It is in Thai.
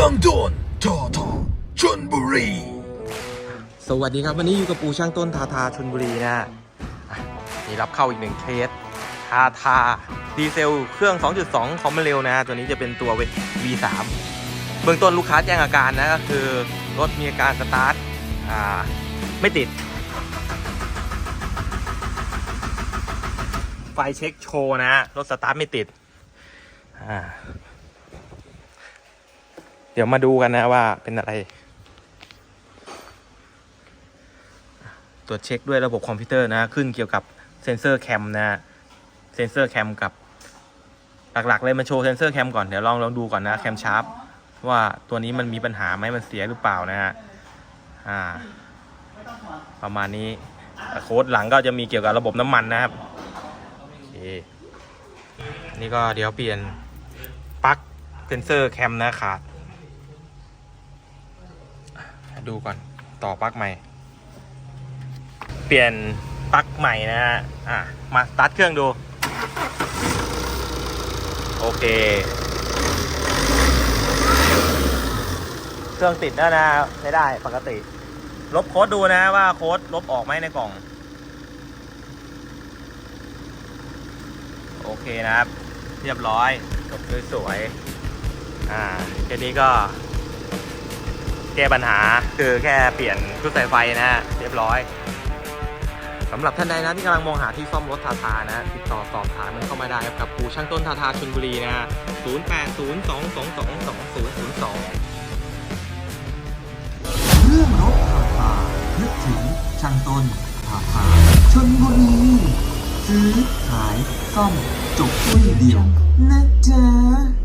ต้นทอทอชนบุรี สวัสดีครับ วันนี้อยู่กับปูช่างต้นทาทาชนบุรีนะอะนี่รับเข้าอีกหนึ่งเคสทาทาดีเซลเครื่อง 2.2 คอมเร็วนะ ตัวนี้จะเป็นตัว V3 เบื้องต้นลูกค้าแจ้งอาการนะก็คือ รถมีอาการสตาร์ทอ่าไม่ติด ไฟเช็คโชว์นะ รถสตาร์ทไม่ติดอ่า ดี๋ยวมาดูกันนะว่าเป็นอะไร ตรวจเช็คด้วยระบบคอมพิวเตอร์นะ ขึ้นเกี่ยวกับเซนเซอร์แคมนะเซนเซอร์แคมกับ หลักๆเลยมันโชว์เซนเซอร์แคมก่อน เดี๋ยวลองลองดูก่อนนะแคมชาร์ปว่าตัวนี้มันมีปัญหาไหมมันเสียหรือเปล่านะฮะอ่า ประมาณนี้ โค้ดหลังก็จะมีเกี่ยวกับระบบน้ำมันนะครับโอเคนี่ก็เดี๋ยวเปลี่ยนปลั๊กเซนเซอร์แคมนะขาด ดูก่อนต่อปลั๊กใหม่ เปลี่ยนปลั๊กใหม่นะฮะอะมาสตาร์ทเครื่องดู โอเค เครื่องติดแล้วนะใช้ได้ปกติ ลบโค้ดดูนะว่าโค้ดลบออกไหมในกล่อง โอเคนะครับ เรียบร้อยจบสวยๆอ่าแค่นี้ก็ ก้ปัญหาคือแค่เปลี่ยนชุดสายไฟนะฮะเรียบร้อยสำหรับท่านใดนะที่กำลังมองหาที่ซ่อมรถทาทานะติดต่อสอบถามมันเข้ามาได้ครับกับปูช่างต้นทาทาชลบุรีนะ0 8 0 2 2 2 2 0 0 2 เรื่องรถทาทานึกถึงช่างต้นทาทาชนบุรีซื้อขายซ่อมจบที่เดียวนะจ๊ะ